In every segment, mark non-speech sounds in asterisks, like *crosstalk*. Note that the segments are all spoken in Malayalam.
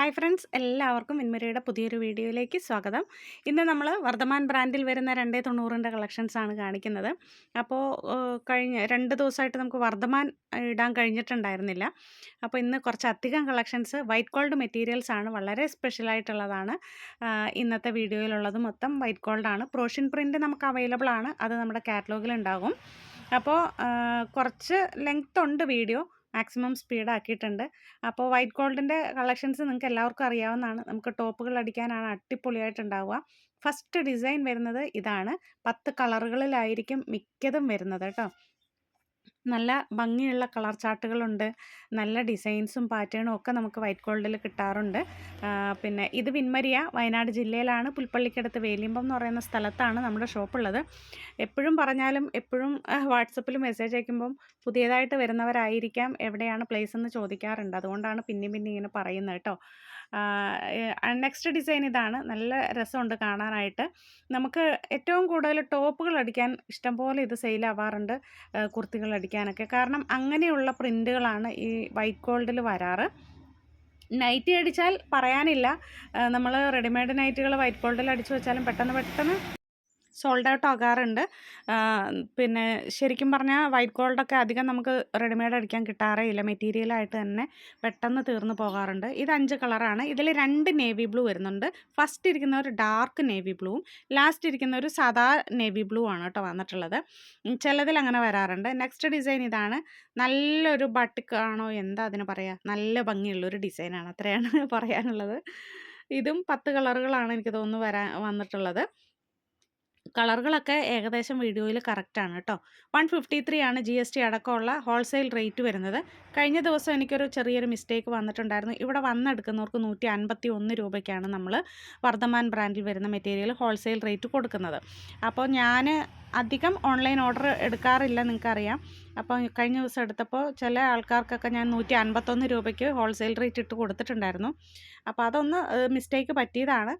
ഹായ് ഫ്രണ്ട്സ് എല്ലാവർക്കും മിൻമരയുടെ പുതിയൊരു വീഡിയോയിലേക്ക് സ്വാഗതം. ഇന്ന് നമ്മൾ വർദ്ധമാൻ ബ്രാൻഡിൽ വരുന്ന രണ്ടേ തൊണ്ണൂറിന്റെ കളക്ഷൻസാണ് കാണിക്കുന്നത്. അപ്പോൾ കഴിഞ്ഞ രണ്ട് ദിവസമായിട്ട് നമുക്ക് വർദ്ധമാൻ ഇടാൻ കഴിഞ്ഞിട്ടുണ്ടായിരുന്നില്ല. അപ്പോൾ ഇന്ന് കുറച്ചധികം കളക്ഷൻസ് വൈറ്റ് ഗോൾഡ് മെറ്റീരിയൽസ് ആണ് വളരെ സ്പെഷ്യലായിട്ടുള്ളതാണ് ഇന്നത്തെ വീഡിയോയിലുള്ളത് മൊത്തം വൈറ്റ് ഗോൾഡാണ് പ്രോഷ്യൻ പ്രിന്റ് നമുക്ക് അവൈലബിൾ ആണ്. അത് നമ്മുടെ കാറ്റലോഗിൽ ഉണ്ടാകും. അപ്പോൾ കുറച്ച് ലെങ്ത് ഉണ്ട് വീഡിയോ. മാക്സിമം സ്പീഡ് ആക്കിയിട്ടുണ്ട് അപ്പോൾ വൈറ്റ് ഗോൾഡിന്റെ കളക്ഷൻസ് നിങ്ങൾക്ക് എല്ലാവർക്കും അറിയാവുന്നതാണ്. നമുക്ക് ടോപ്പുകൾ അടിക്കാനാണ് അടിപൊളിയായിട്ടുണ്ടാവുക. ഫസ്റ്റ് ഡിസൈൻ വരുന്നത് ഇതാണ്. പത്ത് കളറുകളിലായിരിക്കും മിക്കതും വരുന്നത് കേട്ടോ. നല്ല ഭംഗിയുള്ള കളർ ചാർട്ടുകളുണ്ട്. നല്ല ഡിസൈൻസും പാറ്റേണും ഒക്കെ നമുക്ക് വൈറ്റ് ഗോൾഡിൽ കിട്ടാറുണ്ട്. പിന്നെ ഇത് വിൻമരിയ വയനാട് ജില്ലയിലാണ്. പുൽപ്പള്ളിക്കടുത്ത് വേലിയമ്പം എന്ന് പറയുന്ന സ്ഥലത്താണ് നമ്മുടെ ഷോപ്പുള്ളത്. എപ്പോഴും പറഞ്ഞാലും എപ്പോഴും വാട്സപ്പിൽ മെസ്സേജ് അയക്കുമ്പം പുതിയതായിട്ട് വരുന്നവരായിരിക്കാം. എവിടെയാണ് പ്ലേസ് എന്ന് ചോദിക്കാറുണ്ട്. അതുകൊണ്ടാണ് പിന്നെയും പിന്നെ ഇങ്ങനെ പറയുന്നത് കേട്ടോ. നെക്സ്റ്റ് ഡിസൈൻ ഇതാണ്. നല്ല രസമുണ്ട് കാണാനായിട്ട്. നമുക്ക് ഏറ്റവും കൂടുതൽ ടോപ്പുകൾ അടിക്കാൻ ഇഷ്ടംപോലെ ഇത് സെയിലാവാറുണ്ട് കുർത്തികൾ അടിക്കാനൊക്കെ. കാരണം അങ്ങനെയുള്ള പ്രിന്റുകളാണ് ഈ വൈറ്റ് ഗോൾഡിൽ വരാറ്. നൈറ്റി അടിച്ചാൽ പറയാനില്ല. നമ്മൾ റെഡിമെയ്ഡ് നൈറ്റുകൾ വൈറ്റ് ഗോൾഡിൽ അടിച്ചു വെച്ചാലും പെട്ടെന്ന് പെട്ടെന്ന് സോൾഡ് ഔട്ട് ആകാറുണ്ട്. പിന്നെ ശരിക്കും പറഞ്ഞാൽ വൈറ്റ് ഗോൾഡൊക്കെ അധികം നമുക്ക് റെഡിമെയ്ഡ് അടിക്കാൻ കിട്ടാറേ ഇല്ല. മെറ്റീരിയലായിട്ട് തന്നെ പെട്ടെന്ന് തീർന്നു പോകാറുണ്ട്. ഇത് അഞ്ച് കളറാണ്. ഇതിൽ രണ്ട് നേവി ബ്ലൂ വരുന്നുണ്ട്. ഫസ്റ്റ് ഇരിക്കുന്ന ഒരു ഡാർക്ക് നേവി ബ്ലൂവും ലാസ്റ്റ് ഇരിക്കുന്ന ഒരു സാദാ നേവി ബ്ലൂ ആണ് കേട്ടോ വന്നിട്ടുള്ളത്. ചിലതിൽ അങ്ങനെ വരാറുണ്ട്. നെക്സ്റ്റ് ഡിസൈൻ ഇതാണ്. നല്ലൊരു ബട്ടിക്ക് ആണോ എന്താ അതിന് പറയുക നല്ല ഭംഗിയുള്ളൊരു ഡിസൈനാണ്. അത്രയാണ് *laughs* പറയാനുള്ളത്. ഇതും പത്ത് കളറുകളാണ് എനിക്ക് തോന്നുന്നു വരാൻ വന്നിട്ടുള്ളത്. കളറുകളൊക്കെ ഏകദേശം വീഡിയോയിൽ കറക്റ്റാണ് കേട്ടോ. വൺ ഫിഫ്റ്റി ത്രീ ആണ് ജി എസ് ടി അടക്കമുള്ള ഹോൾസെയിൽ റേറ്റ് വരുന്നത്. കഴിഞ്ഞ ദിവസം എനിക്കൊരു ചെറിയൊരു മിസ്റ്റേക്ക് വന്നിട്ടുണ്ടായിരുന്നു. ഇവിടെ വന്നെടുക്കുന്നവർക്ക് നൂറ്റി അൻപത്തി ഒന്ന് രൂപയ്ക്കാണ് നമ്മൾ വർദ്ധമാൻ ബ്രാൻഡിൽ വരുന്ന മെറ്റീരിയൽ ഹോൾസെയിൽ റേറ്റ് കൊടുക്കുന്നത്. അപ്പോൾ ഞാൻ അധികം ഓൺലൈൻ ഓർഡർ എടുക്കാറില്ല നിങ്ങൾക്കറിയാം. അപ്പോൾ കഴിഞ്ഞ ദിവസം എടുത്തപ്പോൾ ചില ആൾക്കാർക്കൊക്കെ ഞാൻ നൂറ്റി അൻപത്തൊന്ന് രൂപയ്ക്ക് ഹോൾസെയിൽ റേറ്റ് ഇട്ട് കൊടുത്തിട്ടുണ്ടായിരുന്നു. അപ്പോൾ അതൊന്ന് മിസ്റ്റേക്ക് പറ്റിയതാണ്.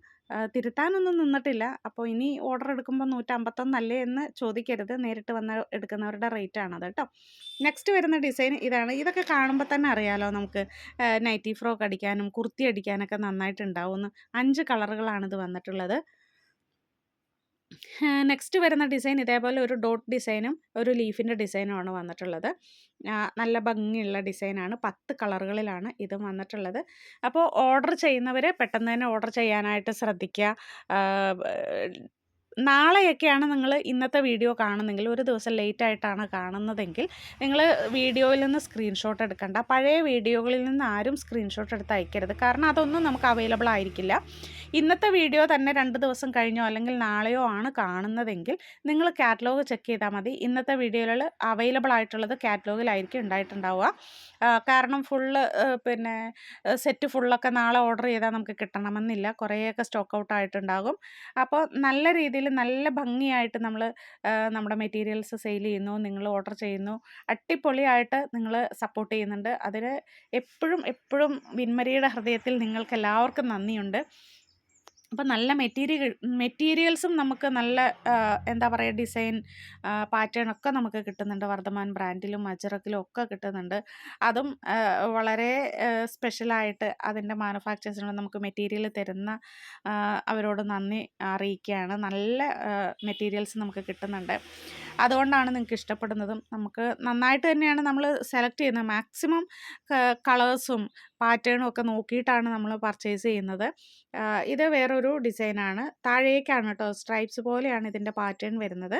തിരുത്താനൊന്നും നിന്നിട്ടില്ല. അപ്പോൾ ഇനി ഓർഡർ എടുക്കുമ്പോൾ നൂറ്റമ്പത്തൊന്നല്ലേ എന്ന് ചോദിക്കരുത്. നേരിട്ട് വന്ന എടുക്കുന്നവരുടെ റേറ്റ് ആണത് കേട്ടോ. നെക്സ്റ്റ് വരുന്ന ഡിസൈൻ ഇതാണ്. ഇതൊക്കെ കാണുമ്പോൾ തന്നെ അറിയാലോ നമുക്ക്. നൈറ്റി ഫ്രോക്ക് അടിക്കാനും കുർത്തി അടിക്കാനൊക്കെ നന്നായിട്ടുണ്ടാവുമെന്ന്. അഞ്ച് കളറുകളാണ് ഇത് വന്നിട്ടുള്ളത്. നെക്സ്റ്റ് വരുന്ന ഡിസൈൻ ഇതേപോലെ ഒരു ഡോട്ട് ഡിസൈനും ഒരു ലീഫിന്റെ ഡിസൈനുമാണ് വന്നിട്ടുള്ളത്. നല്ല ഭംഗിയുള്ള ഡിസൈനാണ്. പത്ത് കളറുകളിലാണ് ഇതും വന്നിട്ടുള്ളത്. അപ്പോൾ ഓർഡർ ചെയ്യുന്നവർ പെട്ടെന്ന് തന്നെ ഓർഡർ ചെയ്യാനായിട്ട് ശ്രദ്ധിക്കുക. നാളെയൊക്കെയാണ് നിങ്ങൾ ഇന്നത്തെ വീഡിയോ കാണുന്നെങ്കിൽ ഒരു ദിവസം ലേറ്റ് ആയിട്ടാണ് കാണുന്നതെങ്കിൽ നിങ്ങൾ വീഡിയോയിൽ നിന്ന് സ്ക്രീൻഷോട്ട് എടുക്കണ്ട. പഴയ വീഡിയോകളിൽ നിന്ന് ആരും സ്ക്രീൻഷോട്ട് എടുത്ത് അയക്കരുത്. കാരണം അതൊന്നും നമുക്ക് അവൈലബിൾ ആയിരിക്കില്ല. ഇന്നത്തെ വീഡിയോ തന്നെ രണ്ട് ദിവസം കഴിഞ്ഞോ അല്ലെങ്കിൽ നാളെയോ ആണ് കാണുന്നതെങ്കിൽ നിങ്ങൾ കാറ്റലോഗ് ചെക്ക് ചെയ്താൽ മതി. ഇന്നത്തെ വീഡിയോയിൽ അവൈലബിൾ ആയിട്ടുള്ളത് കാറ്റലോഗിലായിരിക്കും ഉണ്ടായിട്ടുണ്ടാവുക. കാരണം ഫുള്ള് പിന്നെ സെറ്റ് ഫുള്ളൊക്കെ നാളെ ഓർഡർ ചെയ്താൽ നമുക്ക് കിട്ടണമെന്നില്ല. കുറേയൊക്കെ സ്റ്റോക്ക് ഔട്ട് ആയിട്ടുണ്ടാകും അപ്പോൾ നല്ല രീതിയിൽ നല്ല ഭംഗിയായിട്ട് നമ്മൾ നമ്മുടെ മെറ്റീരിയൽസ് സെയിൽ ചെയ്യുന്നു നിങ്ങൾ ഓർഡർ ചെയ്യുന്നു. അടിപൊളിയായിട്ട് നിങ്ങൾ സപ്പോർട്ട് ചെയ്യുന്നുണ്ട്. അതിന് എപ്പോഴും എപ്പോഴും വിൻമരിയുടെ ഹൃദയത്തിൽ നിങ്ങൾക്ക് എല്ലാവർക്കും നന്ദിയുണ്ട്. അപ്പോൾ നല്ല മെറ്റീരിയൽ മെറ്റീരിയൽസും നമുക്ക് നല്ല എന്താ പറയുക ഡിസൈൻ പാറ്റേൺ ഒക്കെ നമുക്ക് കിട്ടുന്നുണ്ട്. വർദ്ധമാൻ ബ്രാൻഡിലും അജറക്കിലും ഒക്കെ കിട്ടുന്നുണ്ട്. അതും വളരെ സ്പെഷ്യലായിട്ട് അതിന്റെ മാനുഫാക്ചേഴ്സിനോട് നമുക്ക് മെറ്റീരിയൽ തരുന്ന അവരോട് നന്ദി അറിയിക്കുകയാണ്. നല്ല മെറ്റീരിയൽസ് നമുക്ക് കിട്ടുന്നുണ്ട്. അതുകൊണ്ടാണ് നിങ്ങൾക്ക് ഇഷ്ടപ്പെടുന്നതും. നമുക്ക് നന്നായിട്ട് തന്നെയാണ് നമ്മൾ സെലക്ട് ചെയ്യുന്നത്. മാക്സിമം കളേഴ്സും പാറ്റേണും ഒക്കെ നോക്കിയിട്ടാണ് നമ്മൾ പർച്ചേസ് ചെയ്യുന്നത്. ഇത് വേറൊരു ഡിസൈനാണ് താഴേക്കാണ് കേട്ടോ സ്ട്രൈപ്സ് പോലെയാണ് ഇതിന്റെ പാറ്റേൺ വരുന്നത്.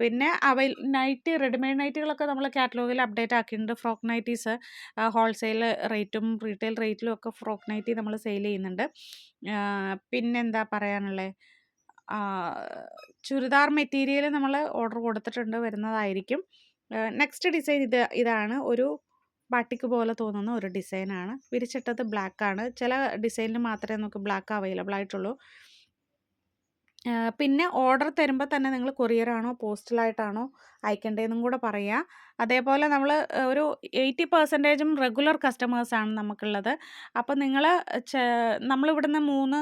പിന്നെ അവൈൽ നൈറ്റ് റെഡിമെയ്ഡ് നൈറ്റുകളൊക്കെ നമ്മൾ കാറ്റലോഗിൽ അപ്ഡേറ്റ് ആക്കിയിട്ടുണ്ട്. ഫ്രോക്ക് നൈറ്റീസ് ഹോൾസെയിൽ റേറ്റും റീറ്റെയിൽ റേറ്റിലും ഒക്കെ ഫ്രോക്ക് നൈറ്റി നമ്മൾ സെയിൽ ചെയ്യുന്നുണ്ട്. പിന്നെന്താ പറയാനുള്ളത് ചുരിദാർ മെറ്റീരിയൽ നമ്മൾ ഓർഡർ കൊടുത്തിട്ടുണ്ട് വരുന്നതായിരിക്കും. നെക്സ്റ്റ് ഡിസൈൻ ഇത് ഇതാണ്. ഒരു ബാട്ടിക്ക് പോലെ തോന്നുന്ന ഒരു ഡിസൈനാണ്. വിരിച്ചിട്ടത് ബ്ലാക്കാണ്. ചില ഡിസൈനിൽ മാത്രമേ നമുക്ക് ബ്ലാക്ക് അവൈലബിൾ ആയിട്ടുള്ളൂ. പിന്നെ ഓർഡർ തരുമ്പോൾ തന്നെ നിങ്ങൾ കൊറിയറാണോ പോസ്റ്റലായിട്ടാണോ അയക്കേണ്ടതെന്നും കൂടെ പറയുക അതേപോലെ നമ്മൾ ഒരു എയ്റ്റി പെർസെന്റേജും റെഗുലർ കസ്റ്റമേഴ്സാണ് നമുക്കുള്ളത്. അപ്പോൾ നിങ്ങൾ നമ്മളിവിടുന്ന് മൂന്ന്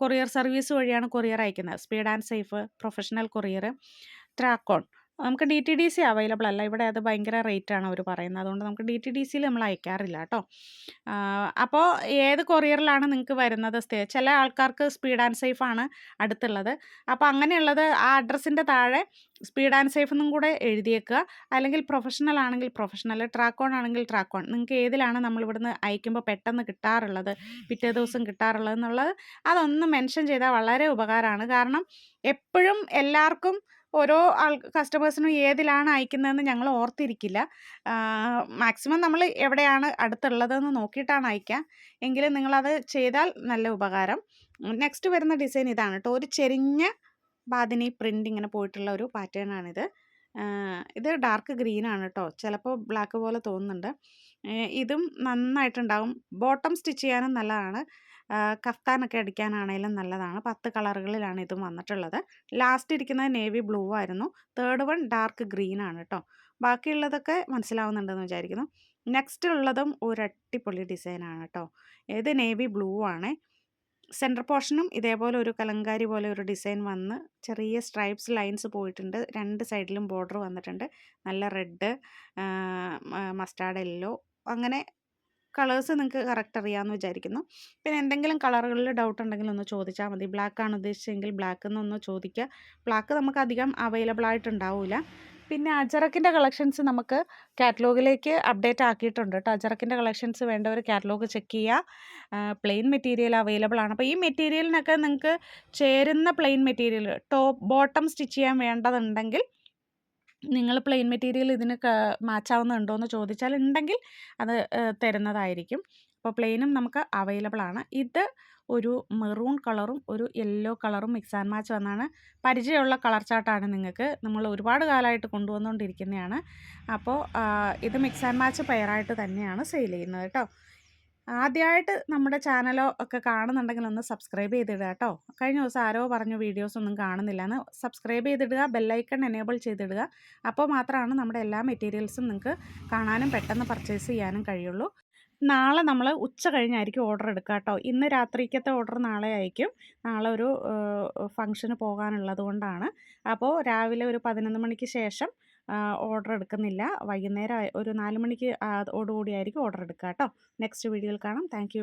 കൊറിയർ സർവീസ് വഴിയാണ് കൊറിയർ അയക്കുന്നത്. Speed and safe professional courier Trackon നമുക്ക് D T D C available അല്ല. ഇവിടെ അത് ഭയങ്കര റേറ്റാണ് അവർ പറയുന്നത്. അതുകൊണ്ട് നമുക്ക് ഡി ടി ഡി സിയിൽ നമ്മൾ അയക്കാറില്ല കേട്ടോ. അപ്പോൾ ഏത് കൊറിയറിലാണ് നിങ്ങൾക്ക് വരുന്നത്? സ്ഥിതി ചില ആൾക്കാർക്ക് സ്പീഡ് ആൻഡ് സേഫ് ആണ് അടുത്തുള്ളത്. അപ്പോൾ അങ്ങനെയുള്ളത് ആ അഡ്രസ്സിന്റെ താഴെ സ്പീഡ് ആൻഡ് സേഫ് എന്നും കൂടെ എഴുതിയേക്കുക. അല്ലെങ്കിൽ പ്രൊഫഷണൽ ആണെങ്കിൽ പ്രൊഫഷണൽ ട്രാക്ക് ഓൺ ആണെങ്കിൽ ട്രാക്ക് ഓൺ നിങ്ങൾക്ക് ഏതിലാണ് നമ്മൾ ഇവിടുന്ന് അയക്കുമ്പോൾ പെട്ടെന്ന് കിട്ടാറുള്ളത്? പിറ്റേ ദിവസം കിട്ടാറുള്ളത് എന്നുള്ളത് അതൊന്ന് മെൻഷൻ ചെയ്താൽ വളരെ ഉപകാരമാണ്. കാരണം എപ്പോഴും എല്ലാവർക്കും ഓരോ ആൾ കസ്റ്റമേഴ്സിനും ഏതിലാണ് അയക്കുന്നതെന്ന് ഞങ്ങൾ ഓർത്തിരിക്കില്ല. മാക്സിമം നമ്മൾ എവിടെയാണ് അടുത്തുള്ളതെന്ന് നോക്കിയിട്ടാണ് അയക്കുക. എങ്കിലും നിങ്ങളത് ചെയ്താൽ നല്ല ഉപകാരം. നെക്സ്റ്റ് വരുന്ന ഡിസൈൻ ഇതാണ് കേട്ടോ. ഒരു ചെരിഞ്ഞ ബാദിനി പ്രിന്റ് ഇങ്ങനെ പോയിട്ടുള്ള ഒരു പാറ്റേൺ ആണിത്. ഇത് ഡാർക്ക് ഗ്രീൻ ആണ് കേട്ടോ. ചിലപ്പോൾ ബ്ലാക്ക് പോലെ തോന്നുന്നുണ്ട്. ഇതും നന്നായിട്ടുണ്ടാകും ബോട്ടം സ്റ്റിച്ച് ചെയ്യാനും നല്ലതാണ്. കഫ്താനൊക്കെ അടിക്കാനാണെങ്കിലും നല്ലതാണ്. പത്ത് കളറുകളിലാണ് ഇതും വന്നിട്ടുള്ളത്. ലാസ്റ്റ് ഇരിക്കുന്നത് നേവി ബ്ലൂ ആയിരുന്നു. തേർഡ് വൺ ഡാർക്ക് ഗ്രീൻ ആണ് കേട്ടോ ബാക്കിയുള്ളതൊക്കെ മനസ്സിലാവുന്നുണ്ടെന്ന് വിചാരിക്കുന്നു. നെക്സ്റ്റ് ഉള്ളതും ഒരു അടിപൊളി ഡിസൈനാണ് കേട്ടോ ഇത് നേവി ബ്ലൂ ആണ്. സെന്റർ പോർഷനും ഇതേപോലെ ഒരു കലങ്കാരി പോലെ ഒരു ഡിസൈൻ വന്ന് ചെറിയ സ്ട്രൈപ്സ് ലൈൻസ് പോയിട്ടുണ്ട്. രണ്ട് സൈഡിലും ബോർഡർ വന്നിട്ടുണ്ട്. നല്ല റെഡ് മസ്റ്റാർഡ് യെല്ലോ അങ്ങനെ കളേഴ്സ് നിങ്ങൾക്ക് കറക്റ്റ് അറിയാമെന്ന് വിചാരിക്കുന്നു. പിന്നെ എന്തെങ്കിലും കളറുകളിൽ ഡൗട്ട് ഉണ്ടെങ്കിൽ ഒന്ന് ചോദിച്ചാൽ മതി. ബ്ലാക്ക് ആണ് ഉദ്ദേശിച്ചെങ്കിൽ ബ്ലാക്ക് എന്നൊന്ന് ചോദിക്കുക ബ്ലാക്ക് നമുക്ക് അധികം അവൈലബിൾ ആയിട്ടുണ്ടാവില്ല പിന്നെ അജറക്കിന്റെ കളക്ഷൻസ് നമുക്ക് കാറ്റലോഗിലേക്ക് അപ്ഡേറ്റ് ആക്കിയിട്ടുണ്ട് കേട്ടോ. അജറക്കിന്റെ കളക്ഷൻസ് വേണ്ടവർ കാറ്റലോഗ് ചെക്ക് ചെയ്യുക പ്ലെയിൻ മെറ്റീരിയൽ അവൈലബിൾ ആണ്. അപ്പോൾ ഈ മെറ്റീരിയലിനൊക്കെ നിങ്ങൾക്ക് ചേരുന്ന plain material top bottom stitch ചെയ്യാൻ വേണ്ടതുണ്ടെങ്കിൽ നിങ്ങൾ പ്ലെയിൻ മെറ്റീരിയൽ ഇതിന് മാച്ചാവുന്നുണ്ടോ എന്ന് ചോദിച്ചാൽ ഉണ്ടെങ്കിൽ അത് തരുന്നതായിരിക്കും. അപ്പോൾ പ്ലെയിനും നമുക്ക് അവൈലബിൾ ആണ് ഇത് ഒരു മെറൂൺ കളറും ഒരു യെല്ലോ കളറും മിക്സ് ആൻഡ് മാച്ച് വന്നാണ്. പരിചയമുള്ള കളർ ചാർട്ടാണ് നിങ്ങൾക്ക്. നമ്മൾ ഒരുപാട് കാലമായിട്ട് കൊണ്ടുവന്നുകൊണ്ടിരിക്കുന്നതാണ്. അപ്പോൾ ഇത് മിക്സ് ആൻഡ് മാച്ച് പെയറായിട്ട് തന്നെയാണ് സെയിൽ ചെയ്യുന്നത് കേട്ടോ. ആദ്യമായിട്ട് നമ്മുടെ ചാനലോ ഒക്കെ കാണുന്നുണ്ടെങ്കിൽ ഒന്ന് സബ്സ്ക്രൈബ് ചെയ്തിടുക കേട്ടോ. കഴിഞ്ഞ ദിവസം ആരോ പറഞ്ഞ വീഡിയോസ് ഒന്നും കാണുന്നില്ല എന്ന് സബ്സ്ക്രൈബ് ചെയ്തിടുക ബെല്ലൈക്കൺ എനേബിൾ ചെയ്തിടുക. അപ്പോൾ മാത്രമാണ് നമ്മുടെ എല്ലാ മെറ്റീരിയൽസും നിങ്ങൾക്ക് കാണാനും പെട്ടെന്ന് പർച്ചേസ് ചെയ്യാനും കഴിയുള്ളൂ. നാളെ നമ്മൾ ഉച്ച കഴിഞ്ഞായിരിക്കും ഓർഡർ എടുക്കുക കേട്ടോ. ഇന്ന് രാത്രിക്കത്തെ ഓർഡർ നാളെ ആയിരിക്കും. നാളെ ഒരു ഫംഗ്ഷന് പോകാനുള്ളത് കൊണ്ടാണ്. അപ്പോൾ രാവിലെ ഒരു പതിനൊന്ന് മണിക്ക് ശേഷം ഓർഡർ എടുക്കുന്നില്ല. വൈകുന്നേരം ഒരു നാല് മണിക്ക് ഓടുകൂടിയായിരിക്കും ഓർഡർ എടുക്കുക കേട്ടോ നെക്സ്റ്റ് വീഡിയോയിൽ കാണാം. താങ്ക്